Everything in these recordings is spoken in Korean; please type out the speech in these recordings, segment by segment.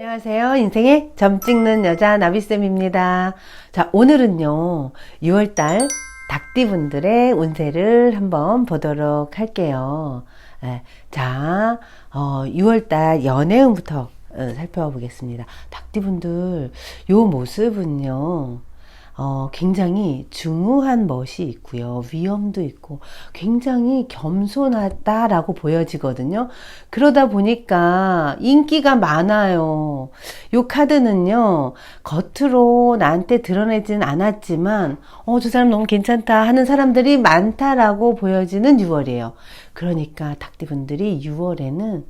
안녕하세요. 인생의 점 찍는 여자 나비쌤입니다. 자, 오늘은요, 6월달 닭띠분들의 운세를 한번 보도록 할게요. 예, 자, 어, 6월달 연애운부터 어, 살펴보겠습니다. 닭띠분들, 요 모습은요, 어, 굉장히 중후한 멋이 있고요. 위험도 있고 굉장히 겸손하다라고 보여지거든요. 그러다 보니까 인기가 많아요. 요 카드는요. 겉으로 나한테 드러내진 않았지만 어, 저 사람 너무 괜찮다 하는 사람들이 많다라고 보여지는 6월이에요. 그러니까 닭띠분들이 6월에는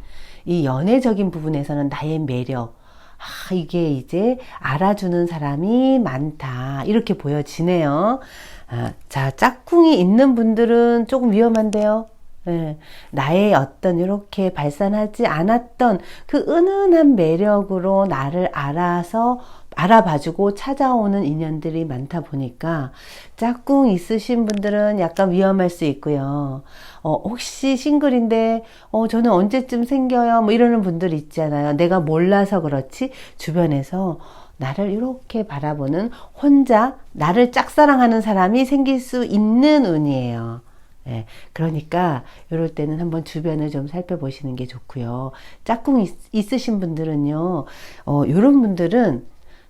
이 연애적인 부분에서는 나의 매력 아, 이게 이제 알아주는 사람이 많다. 이렇게 보여지네요. 아, 자, 짝꿍이 있는 분들은 조금 위험한데요. 예, 나의 어떤 이렇게 발산하지 않았던 그 은은한 매력으로 나를 알아서 알아봐주고 찾아오는 인연들이 많다 보니까 짝꿍 있으신 분들은 약간 위험할 수 있고요. 어, 혹시 싱글인데, 어, 저는 언제쯤 생겨요? 뭐 이러는 분들 있잖아요. 내가 몰라서 그렇지, 주변에서 나를 이렇게 바라보는 혼자 나를 짝사랑하는 사람이 생길 수 있는 운이에요. 예, 그러니까 이럴 때는 한번 주변을 좀 살펴보시는 게 좋고요. 짝꿍 있, 으신 분들은요, 어, 이런 분들은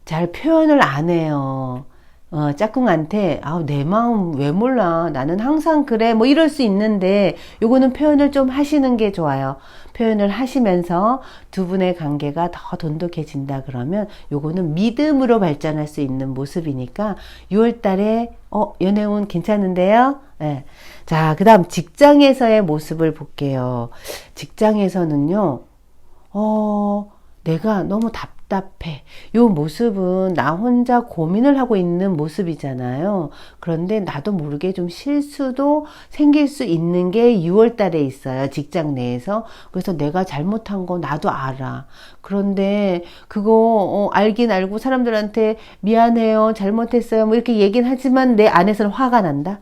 잘 표현을 안 해요. 어, 짝꿍한테, 아, 내 마음 왜 몰라? 나는 항상 그래. 뭐 이럴 수 있는데, 요거는 표현을 좀 하시는 게 좋아요. 표현을 하시면서 두 분의 관계가 더 돈독해진다 그러면 요거는 믿음으로 발전할 수 있는 모습이니까 6월 달에, 어, 연애운 괜찮은데요? 예. 네. 자, 그 다음 직장에서의 모습을 볼게요. 직장에서는요, 어, 내가 너무 답 답답해. 요 모습은 나 혼자 고민을 하고 있는 모습이잖아요. 그런데 나도 모르게 좀 실수도 생길 수 있는 게 6월 달에 있어요. 직장 내에서. 그래서 내가 잘못한 거 나도 알아. 그런데 그거 어, 알긴 알고 사람들한테 미안해요. 잘못했어요. 뭐 이렇게 얘기는 하지만 내 안에서는 화가 난다.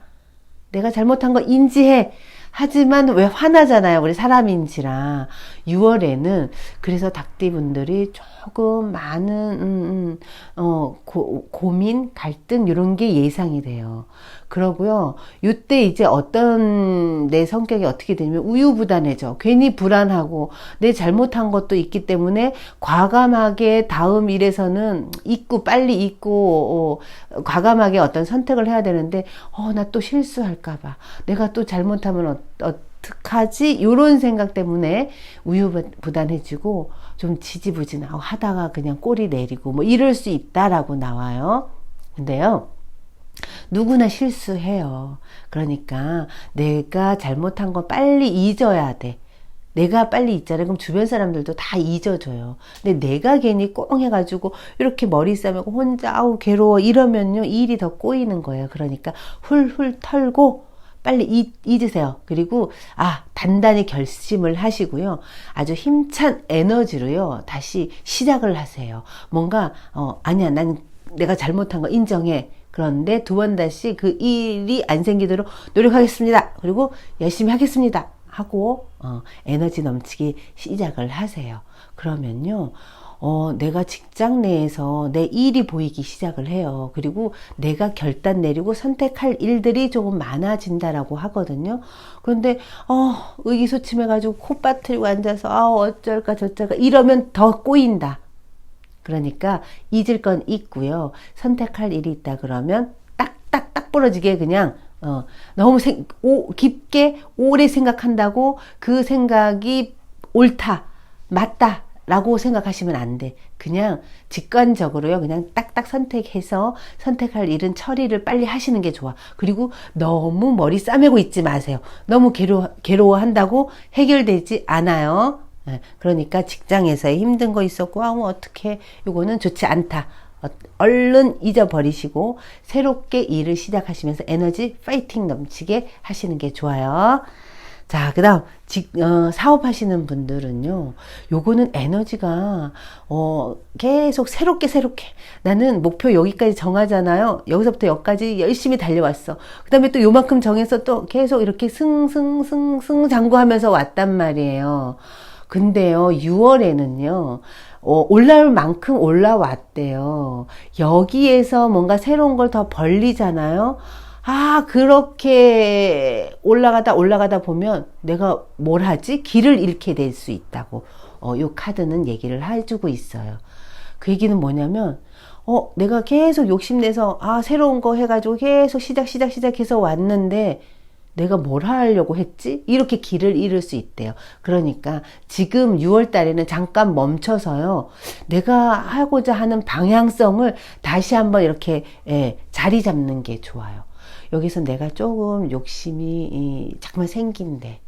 내가 잘못한 거 인지해. 하지만 왜 화나잖아요. 우리 사람인지라. 6월에는 그래서 닭띠분들이 조금 많은 음, 음, 어, 고, 고민, 갈등 이런 게 예상이 돼요. 그러고요. 이때 이제 어떤 내 성격이 어떻게 되냐면 우유부단해져. 괜히 불안하고 내 잘못한 것도 있기 때문에 과감하게 다음 일에서는 잊고 빨리 잊고 어, 과감하게 어떤 선택을 해야 되는데 어, 나 또 실수할까봐 내가 또 잘못하면 어, 어 어떡하지? 요런 생각 때문에 우유부단해지고 좀 지지부진하고 하다가 그냥 꼬리 내리고 뭐 이럴 수 있다라고 나와요. 근데요. 누구나 실수해요. 그러니까 내가 잘못한 거 빨리 잊어야 돼. 내가 빨리 잊잖아요. 그럼 주변 사람들도 다 잊어줘요. 근데 내가 괜히 꽁 해가지고 이렇게 머리 싸매고 혼자 아우 괴로워 이러면요 일이 더 꼬이는 거예요. 그러니까 훌훌 털고 빨리 잊, 잊으세요. 그리고 아 단단히 결심을 하시고요. 아주 힘찬 에너지로요. 다시 시작을 하세요. 뭔가 어 아니야 난 내가 잘못한 거 인정해. 그런데 두 번 다시 그 일이 안 생기도록 노력하겠습니다. 그리고 열심히 하겠습니다. 하고 어, 에너지 넘치기 시작을 하세요. 그러면요. 어, 내가 직장 내에서 내 일이 보이기 시작을 해요. 그리고 내가 결단 내리고 선택할 일들이 조금 많아진다라고 하거든요. 그런데, 어, 의기소침해가지고 코 빠트리고 앉아서, 아, 어쩔까 저쩔까 이러면 더 꼬인다. 그러니까 잊을 건 있고요. 선택할 일이 있다 그러면 딱딱딱 부러지게 그냥 어, 너무 생, 오, 깊게 오래 생각한다고 그 생각이 옳다, 맞다, 라고 생각하시면 안 돼. 그냥 직관적으로요. 그냥 딱딱 선택해서 선택할 일은 처리를 빨리 하시는 게 좋아. 그리고 너무 머리 싸매고 있지 마세요. 너무 괴로워, 괴로워한다고 해결되지 않아요. 예, 그러니까 직장에서의 힘든 거 있었고, 아, 뭐 어떻게, 요거는 좋지 않다. 어, 얼른 잊어버리시고, 새롭게 일을 시작하시면서 에너지 파이팅 넘치게 하시는 게 좋아요. 자, 그 다음, 어, 사업하시는 분들은요, 요거는 에너지가, 어, 계속 새롭게 새롭게. 나는 목표 여기까지 정하잖아요. 여기서부터 여기까지 열심히 달려왔어. 그 다음에 또 요만큼 정해서 또 계속 이렇게 승승승승 장구하면서 왔단 말이에요. 근데요, 6월에는요, 어, 올라올 만큼 올라왔대요. 여기에서 뭔가 새로운 걸 더 벌리잖아요. 아, 그렇게 올라가다 올라가다 보면 내가 뭘 하지? 길을 잃게 될 수 있다고. 어, 요 카드는 얘기를 해주고 있어요. 그 얘기는 뭐냐면, 어, 내가 계속 욕심내서, 아, 새로운 거 해가지고 계속 시작, 시작, 시작해서 왔는데, 내가 뭘 하려고 했지? 이렇게 길을 잃을 수 있대요. 그러니까 지금 6월 달에는 잠깐 멈춰서요. 내가 하고자 하는 방향성을 다시 한번 이렇게 예, 자리 잡는 게 좋아요. 여기서 내가 조금 욕심이 이, 잠깐 생긴데.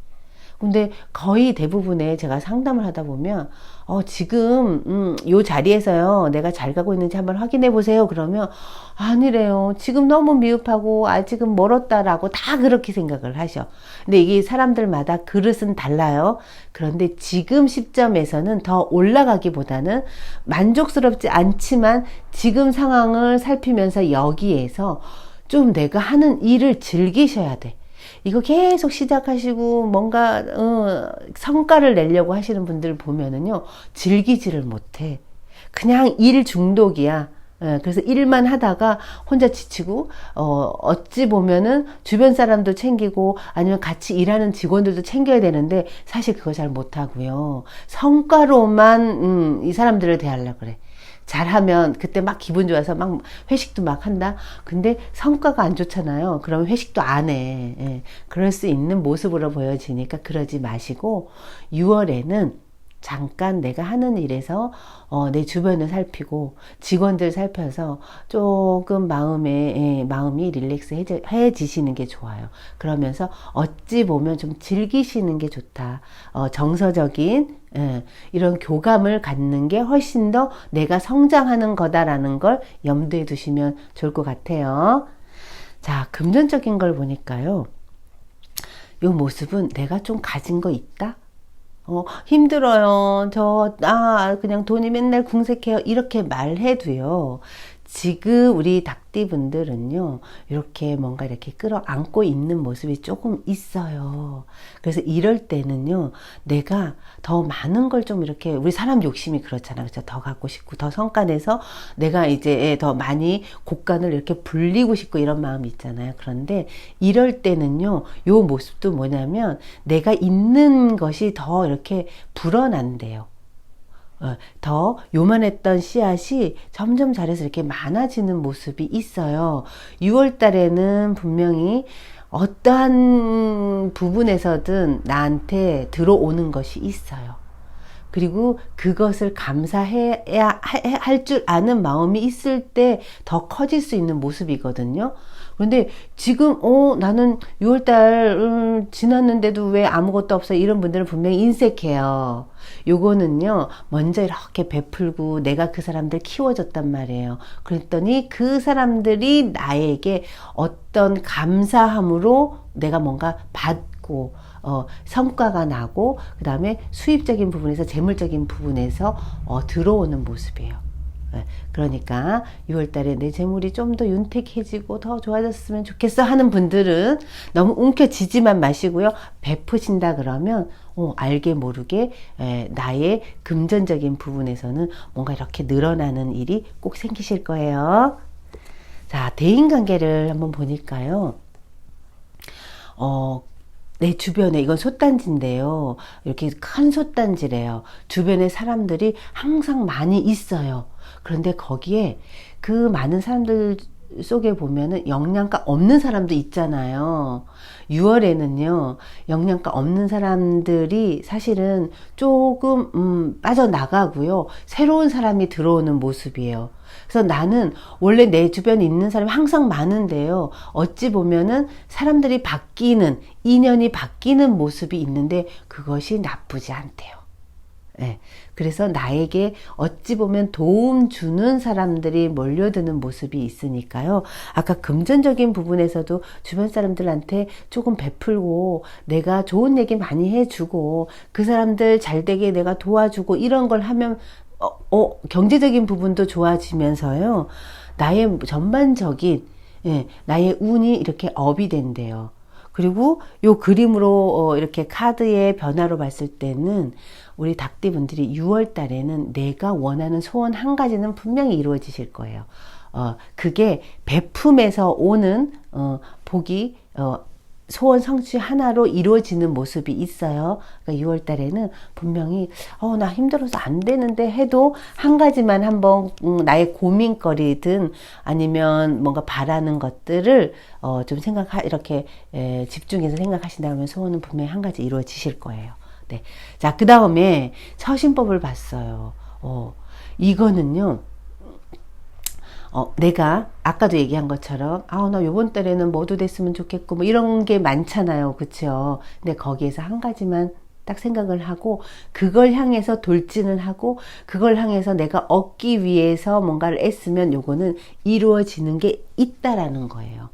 근데 거의 대부분의 제가 상담을 하다 보면 어 지금 음, 요 자리에서요 내가 잘 가고 있는지 한번 확인해 보세요. 그러면 아니래요. 지금 너무 미흡하고 아직은 멀었다라고 다 그렇게 생각을 하셔. 근데 이게 사람들마다 그릇은 달라요. 그런데 지금 시점에서는 더 올라가기보다는 만족스럽지 않지만 지금 상황을 살피면서 여기에서 좀 내가 하는 일을 즐기셔야 돼 이거 계속 시작하시고 뭔가 어, 성과를 내려고 하시는 분들 보면은요 즐기지를 못해. 그냥 일 중독이야. 예, 그래서 일만 하다가 혼자 지치고 어 어찌 보면은 주변 사람도 챙기고 아니면 같이 일하는 직원들도 챙겨야 되는데 사실 그거 잘 못하고요. 성과로만 음, 이 사람들을 대하려 그래 잘하면 그때 막 기분 좋아서 막 회식도 막 한다. 근데 성과가 안 좋잖아요. 그러면 회식도 안 해. 예. 그럴 수 있는 모습으로 보여지니까 그러지 마시고 6월에는 잠깐 내가 하는 일에서 어, 내 주변을 살피고 직원들 살펴서 조금 마음에 예, 마음이 릴렉스 해지시는 게 좋아요. 그러면서 어찌 보면 좀 즐기시는 게 좋다. 어, 정서적인 예, 이런 교감을 갖는 게 훨씬 더 내가 성장하는 거다라는 걸 염두에 두시면 좋을 것 같아요. 자, 금전적인 걸 보니까요. 이 모습은 내가 좀 가진 거 있다? 어, 힘들어요. 저, 아, 그냥 돈이 맨날 궁색해요. 이렇게 말해도요. 지금 우리 닭띠 분들은요, 이렇게 뭔가 이렇게 끌어안고 있는 모습이 조금 있어요. 그래서 이럴 때는요, 내가 더 많은 걸 좀 이렇게, 우리 사람 욕심이 그렇잖아. 그죠? 더 갖고 싶고, 더 성과내서 내가 이제 더 많이 곡간을 이렇게 불리고 싶고 이런 마음이 있잖아요. 그런데 이럴 때는요, 요 모습도 뭐냐면 내가 있는 것이 더 이렇게 불어난대요. 어, 더 요만했던 씨앗이 점점 자라서 이렇게 많아지는 모습이 있어요. 6월 달에는 분명히 어떠한 부분에서든 나한테 들어오는 것이 있어요. 그리고 그것을 감사해야 할 줄 아는 마음이 있을 때 더 커질 수 있는 모습이거든요. 그런데 지금 어 나는 6월달 음, 지났는데도 왜 아무것도 없어 이런 분들은 분명히 인색해요. 요거는요 먼저 이렇게 베풀고 내가 그 사람들 키워줬단 말이에요. 그랬더니 그 사람들이 나에게 어떤 감사함으로 내가 뭔가 받고 어, 성과가 나고 그 다음에 수입적인 부분에서 재물적인 부분에서 어, 들어오는 모습이에요. 예, 그러니까 6월달에 내 재물이 좀 더 윤택해지고 더 좋아졌으면 좋겠어 하는 분들은 너무 움켜쥐지만 마시고요. 베푸신다 그러면 어, 알게 모르게 에, 나의 금전적인 부분에서는 뭔가 이렇게 늘어나는 일이 꼭 생기실 거예요. 자, 대인관계를 한번 보니까요. 어, 내 주변에 이건 솥단지인데요. 이렇게 큰 솥단지래요. 주변에 사람들이 항상 많이 있어요. 그런데 거기에 그 많은 사람들 속에 보면은 영양가 없는 사람도 있잖아요. 6월에는요, 영양가 없는 사람들이 사실은 조금, 음, 빠져나가고요. 새로운 사람이 들어오는 모습이에요. 그래서 나는 원래 내 주변에 있는 사람이 항상 많은데요. 어찌 보면은 사람들이 바뀌는, 인연이 바뀌는 모습이 있는데 그것이 나쁘지 않대요. 네. 그래서 나에게 어찌 보면 도움 주는 사람들이 몰려드는 모습이 있으니까요. 아까 금전적인 부분에서도 주변 사람들한테 조금 베풀고 내가 좋은 얘기 많이 해주고 그 사람들 잘 되게 내가 도와주고 이런 걸 하면 어, 어 경제적인 부분도 좋아지면서요. 나의 전반적인 예, 나의 운이 이렇게 업이 된대요. 그리고 요 그림으로 어, 이렇게 카드의 변화로 봤을 때는 우리 닭띠 분들이 6월 달에는 내가 원하는 소원 한 가지는 분명히 이루어지실 거예요. 어, 그게 베품에서 오는 어, 복이 어, 소원 성취 하나로 이루어지는 모습이 있어요. 그러니까 6월 달에는 분명히 어, 나 힘들어서 안 되는데 해도 한 가지만 한번 음, 나의 고민거리든 아니면 뭔가 바라는 것들을 어, 좀 생각 이렇게 에, 집중해서 생각하신다면 소원은 분명히 한 가지 이루어지실 거예요. 네. 자, 그 다음에 처신법을 봤어요. 어, 이거는요. 어, 내가 아까도 얘기한 것처럼 아, 나 요번 달에는 뭐도 됐으면 좋겠고 뭐 이런 게 많잖아요. 그쵸? 근데 거기에서 한 가지만 딱 생각을 하고 그걸 향해서 돌진을 하고 그걸 향해서 내가 얻기 위해서 뭔가를 애쓰면 요거는 이루어지는 게 있다라는 거예요.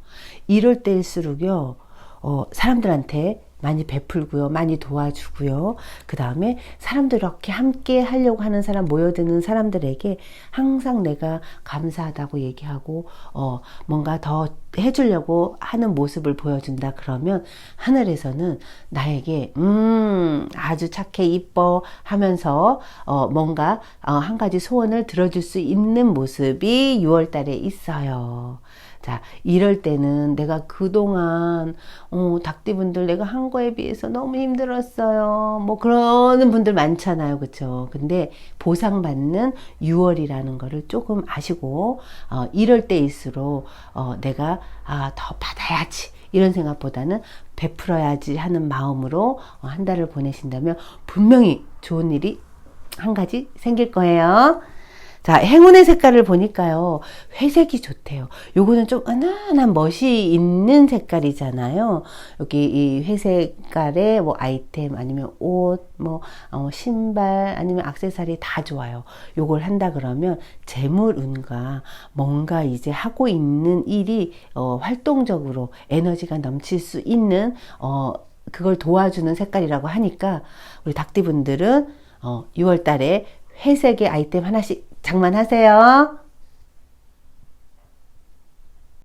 이럴 때일수록요. 어, 사람들한테 많이 베풀고요. 많이 도와주고요. 그 다음에 사람들 이렇게 함께 하려고 하는 사람, 모여드는 사람들에게 항상 내가 감사하다고 얘기하고, 어, 뭔가 더 해주려고 하는 모습을 보여준다. 그러면 하늘에서는 나에게, 음, 아주 착해, 이뻐 하면서, 어, 뭔가, 어, 한 가지 소원을 들어줄 수 있는 모습이 6월 달에 있어요. 자, 이럴 때는 내가 그동안, 어, 닭띠분들 내가 한 거에 비해서 너무 힘들었어요. 뭐, 그러는 분들 많잖아요. 그쵸? 근데 보상받는 6월이라는 거를 조금 아시고, 어, 이럴 때일수록, 어, 내가, 아, 더 받아야지. 이런 생각보다는 베풀어야지 하는 마음으로 어, 한 달을 보내신다면 분명히 좋은 일이 한 가지 생길 거예요. 자, 행운의 색깔을 보니까요. 회색이 좋대요. 요거는 좀 은은한 멋이 있는 색깔이잖아요. 여기 이 회색 색깔의 뭐 아이템 아니면 옷, 뭐 어, 신발 아니면 악세사리 다 좋아요. 요걸 한다 그러면 재물운과 뭔가 이제 하고 있는 일이 어, 활동적으로 에너지가 넘칠 수 있는 어, 그걸 도와주는 색깔이라고 하니까 우리 닭띠분들은 어, 6월 달에 회색의 아이템 하나씩 장만하세요.